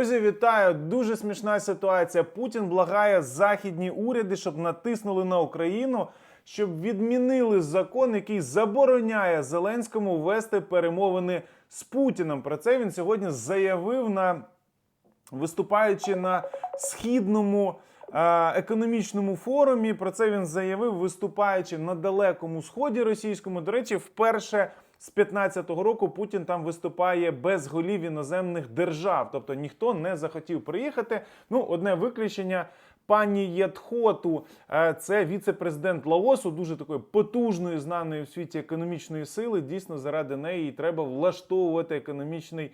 Друзі, вітаю! Дуже смішна ситуація. Путін благає західні уряди, щоб натиснули на Україну, щоб відмінили закон, який забороняє Зеленському вести перемовини з Путіним. Про це він сьогодні заявив на виступаючи на східному економічному форумі. Про це він заявив, виступаючи на далекому сході російському. До речі, вперше з 15-го року Путін там виступає без голів іноземних держав, тобто ніхто не захотів приїхати. Ну, одне виключення. Пані Єдхоту, е, це віце-президент Лаосу, дуже такої потужної, знаної в світі економічної сили. Дійсно, заради неї треба влаштовувати економічний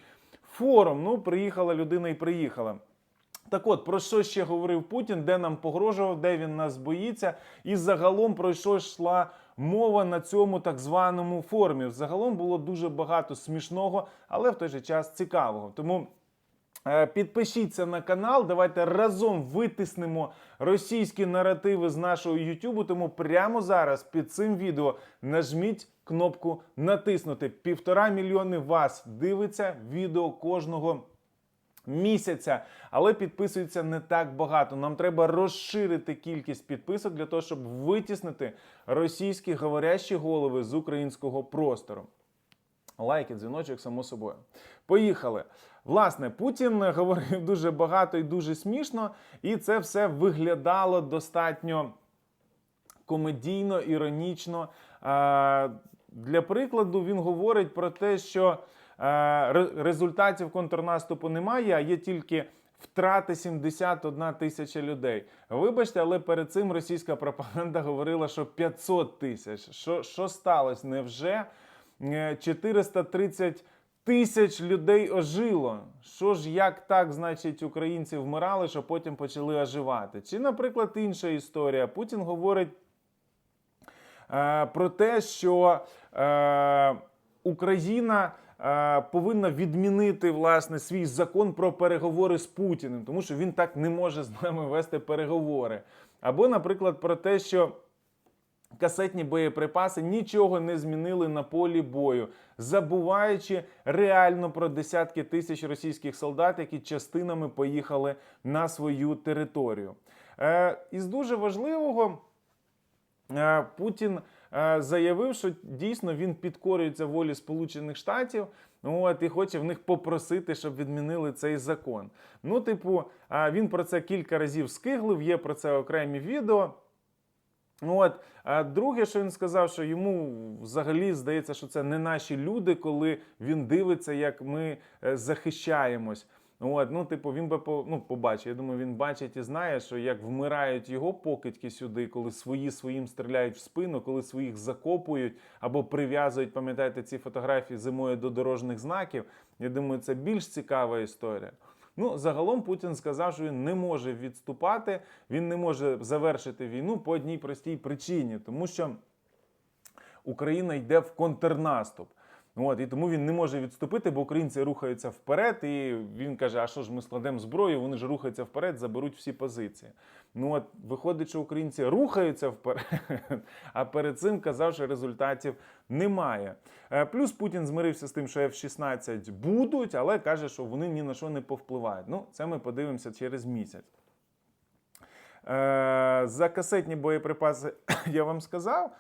форум. Ну, приїхала людина і приїхала. Так от, про що ще говорив Путін, де нам погрожував, де він нас боїться, і загалом про що йшла мова на цьому так званому форумі. Загалом було дуже багато смішного, але в той же час цікавого. Тому Е, Підпишіться на канал, давайте разом витиснемо російські наративи з нашого Ютубу. Тому прямо зараз під цим відео нажміть кнопку натиснути. Півтора мільйони вас дивиться відео кожного місяця, але підписується не так багато. Нам треба розширити кількість підписок для того, щоб витіснити російські говорящі голови з українського простору. Лайки, дзвіночок, само собою. Поїхали. Власне, Путін говорив дуже багато і дуже смішно, і це все виглядало достатньо комедійно, іронічно. Для прикладу, він говорить про те, що результатів контрнаступу немає, а є тільки втрати 71 тисяча людей. Вибачте, але перед цим російська пропаганда говорила, що 500 тисяч. Що, що сталося? Невже е, 430 тисяч людей ожило? Що ж, як так, значить, українці вмирали, що потім почали оживати? Чи, наприклад, інша історія? Путін говорить е, про те, що е, Україна е, повинна відмінити власне свій закон про переговори з Путіним, тому що він так не може з нами вести переговори. Або, наприклад, про те, що касетні боєприпаси нічого не змінили на полі бою, забуваючи реально про десятки тисяч російських солдат, які частинами поїхали на свою територію. Е, із дуже важливого. Е, Путін е, заявив, що дійсно він підкорюється волі Сполучених Штатів. От і хоче в них попросити, щоб відмінили цей закон. Ну, типу, е, він про це кілька разів скиглив, є про це окремі відео. От а друге, що він сказав, що йому взагалі здається, що це не наші люди, коли він дивиться, як ми е, захищаємось. От, ну, типу, він би по, ну, побачив. Я думаю, він бачить і знає, що як вмирають його покидьки сюди, коли свої своїм стріляють в спину, коли своїх закопують або прив'язують, пам'ятаєте, ці фотографії зимою до дорожніх знаків. Я думаю, це більш цікава історія. Ну, загалом Путін сказав, що він не може відступати, він не може завершити війну по одній простій причині, тому що Україна йде в контрнаступ. От, і тому він не може відступити, бо українці рухаються вперед, і він каже: а що ж ми складемо зброю? Вони ж рухаються вперед, заберуть всі позиції. Ну от виходить, що українці рухаються вперед, а перед цим казав, що результатів немає. Е, Плюс Путін змирився з тим, що F-16 будуть, але каже, що вони ні на що не повпливають. Ну, це ми подивимося через місяць. Е, За касетні боєприпаси я вам сказав.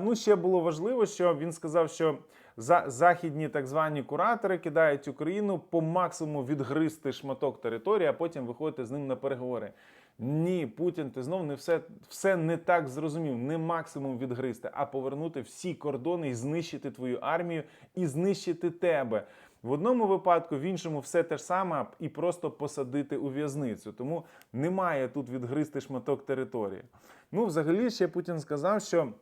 Ну, ще було важливо, що він сказав, що західні так звані куратори кидають Україну по максимуму відгризти шматок території, а потім виходити з ним на переговори. Ні, Путін, ти знов не все, все не так зрозумів. Не максимум відгризти, а повернути всі кордони і знищити твою армію і знищити тебе. В одному випадку, в іншому все те ж саме, і просто посадити у в'язницю. Тому немає тут відгризти шматок території. Ну, взагалі, ще Путін сказав, що.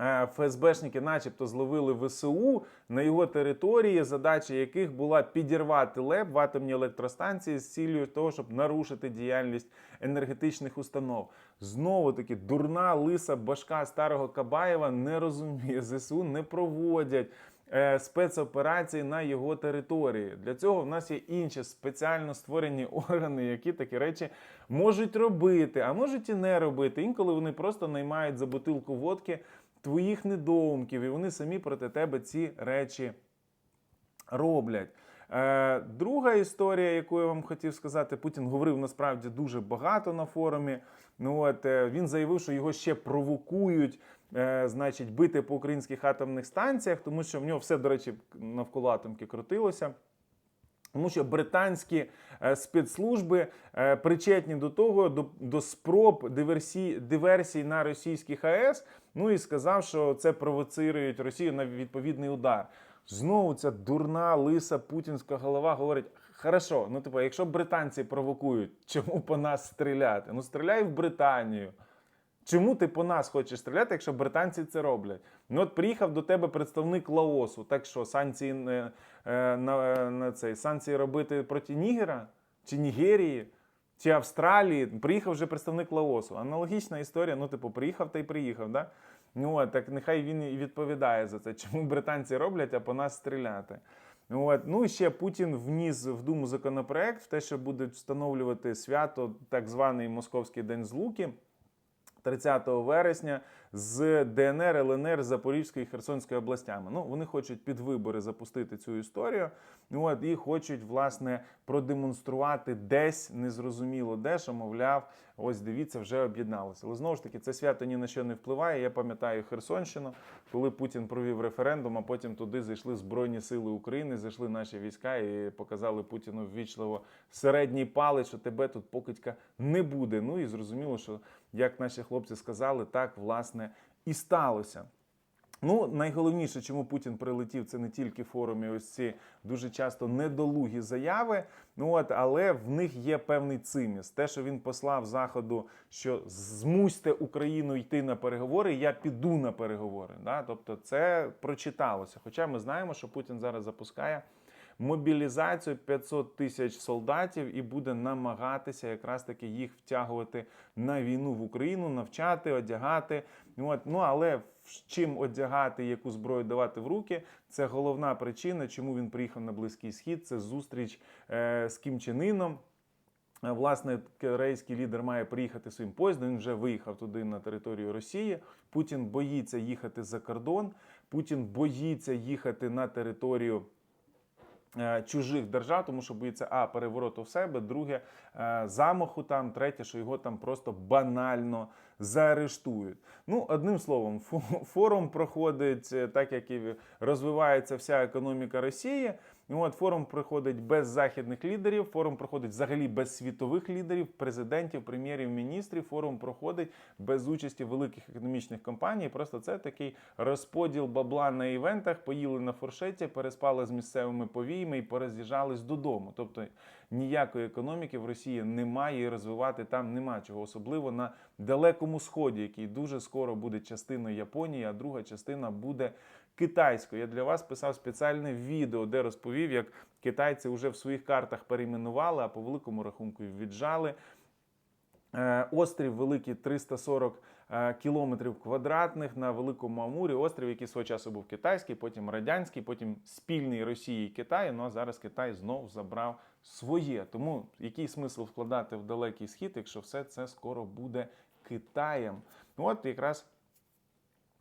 Е, ФСБшники, начебто, зловили ВСУ на його території, задача яких була підірвати ЛЕП в атомній електростанції з цілею того, щоб нарушити діяльність енергетичних установ. Знову таки, дурна лиса башка старого Кабаєва не розуміє, ЗСУ не проводять. е, Спецоперації на його території для цього в нас є інші спеціально створені органи, які такі речі можуть робити, а можуть і не робити. Інколи вони просто наймають за бутилку водки твоїх недоумків, і вони самі проти тебе ці речі роблять. Е, друга історія, яку я вам хотів сказати, Путін говорив насправді дуже багато на форумі. Ну от е, він заявив, що його ще провокують. е, Значить, бити по українських атомних станціях, тому що в нього все, до речі, навколо атомки крутилося. Тому що британські е, спецслужби е, причетні до того, до, до спроб диверсій, диверсій на російських АЕС. Ну і сказав, що це провоцирують Росію на відповідний удар. Знову ця дурна лиса путінська голова говорить: хорошо, ну типу, якщо британці провокують, чому по нас стріляти? Ну стріляй в Британію. Чому ти по нас хочеш стріляти, якщо британці це роблять? Ну от приїхав до тебе представник Лаосу. Так що санкції е, е, на, е, на цей санкції робити проти Нігера чи Нігерії? Чи Австралії приїхав вже представник Лаосу. Аналогічна історія. Ну, типу, приїхав та й приїхав. Да? Ну так нехай він і відповідає за це, чому британці роблять, а по нас стріляти. От. Ну і ще Путін вніс в Думу законопроект в те, що будуть встановлювати свято, так званий Московський день злуки. 30 вересня з ДНР, ЛНР, Запорізької і Херсонської областями. Ну, вони хочуть під вибори запустити цю історію. От, і хочуть, власне, продемонструвати десь незрозуміло де, що, мовляв, ось дивіться, вже об'єдналося. Але знову ж таки, це свято ні на що не впливає. Я пам'ятаю Херсонщину, коли Путін провів референдум, а потім туди зайшли Збройні Сили України, зайшли наші війська і показали Путіну ввічливо середній палець, що тебе тут покидька не буде. Ну і зрозуміло, що як наші хлопці сказали, так власне і сталося. Ну, найголовніше, чому Путін прилетів, це не тільки форумі, ось ці дуже часто недолугі заяви. Ну от, але в них є певний циміс. Те, що він послав заходу, що змусьте Україну йти на переговори, я піду на переговори. Да? Тобто, це прочиталося. Хоча ми знаємо, що Путін зараз запускає мобілізацію 500 тисяч солдатів і буде намагатися якраз таки їх втягувати на війну в Україну, навчати, одягати. От. Ну але чим одягати, яку зброю давати в руки, це головна причина, чому він приїхав на Близький Схід. Це зустріч е, з Кім Чен Іном. Е, Власне, корейський лідер має приїхати своїм поїздом. Він вже виїхав туди на територію Росії. Путін боїться їхати за кордон. Путін боїться їхати на територію. Е, Чужих держав, тому що боїться а перевороту в себе, друге е, замаху там, третє, що його там просто банально заарештують. Ну, одним словом, фо- форум проходить е, так, як і розвивається вся економіка Росії. От форум проходить без західних лідерів, форум проходить взагалі без світових лідерів, президентів, прем'єрів, міністрів. Форум проходить без участі великих економічних компаній. Просто це такий розподіл бабла на івентах. Поїли на фуршеті, переспали з місцевими повіями і пороз'їжджались додому. Тобто ніякої економіки в Росії немає і розвивати там нема чого, особливо на далекому сході, який дуже скоро буде частиною Японії, а друга частина буде китайською. Я для вас писав спеціальне відео, де розповів, як китайці вже в своїх картах перейменували, а по великому рахунку віджали. Е, Острів великий 340 е, кілометрів квадратних на Великому Амурі. Острів, який свого часу був китайський, потім радянський, потім спільний Росії і Китаю. Ну а зараз Китай знов забрав своє. Тому який смисл вкладати в далекий схід, якщо все це скоро буде Китаєм? От якраз.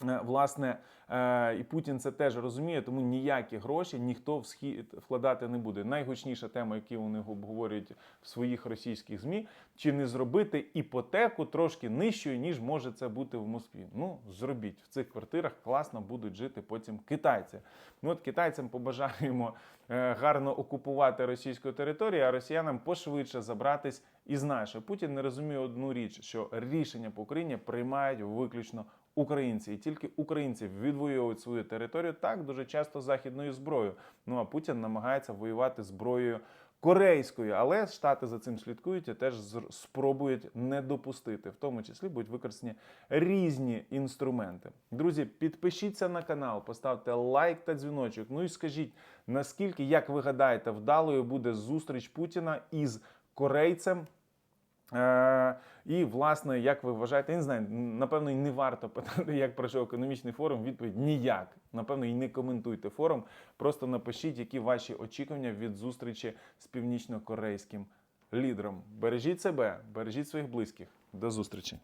Е, Власне, е, і Путін це теж розуміє, тому ніякі гроші ніхто в схід вкладати не буде. Найгучніша тема, яку вони обговорюють в своїх російських змі, чи не зробити іпотеку трошки нижчою, ніж може це бути в Москві. Ну зробіть в цих квартирах класно будуть жити потім китайці. Ну от китайцям побажаємо е, гарно окупувати російську територію, а росіянам пошвидше забратись із нашої. Путін не розуміє одну річ, що рішення по Україні приймають виключно українці, і тільки українці відвоюють свою територію так дуже часто західною зброєю. Ну а Путін намагається воювати зброєю корейською, але штати за цим слідкують і теж спробують не допустити. В тому числі будуть використані різні інструменти. Друзі, підпишіться на канал, поставте лайк та дзвіночок. Ну і скажіть, наскільки, як ви гадаєте, вдалою буде зустріч Путіна із корейцем. Е, і, власне, як ви вважаєте, я не знаю, напевно, і не варто питати, як пройшов економічний форум. Відповідь ніяк. Напевно, і не коментуйте форум. Просто напишіть, які ваші очікування від зустрічі з північно-корейським лідером. Бережіть себе, бережіть своїх близьких. До зустрічі.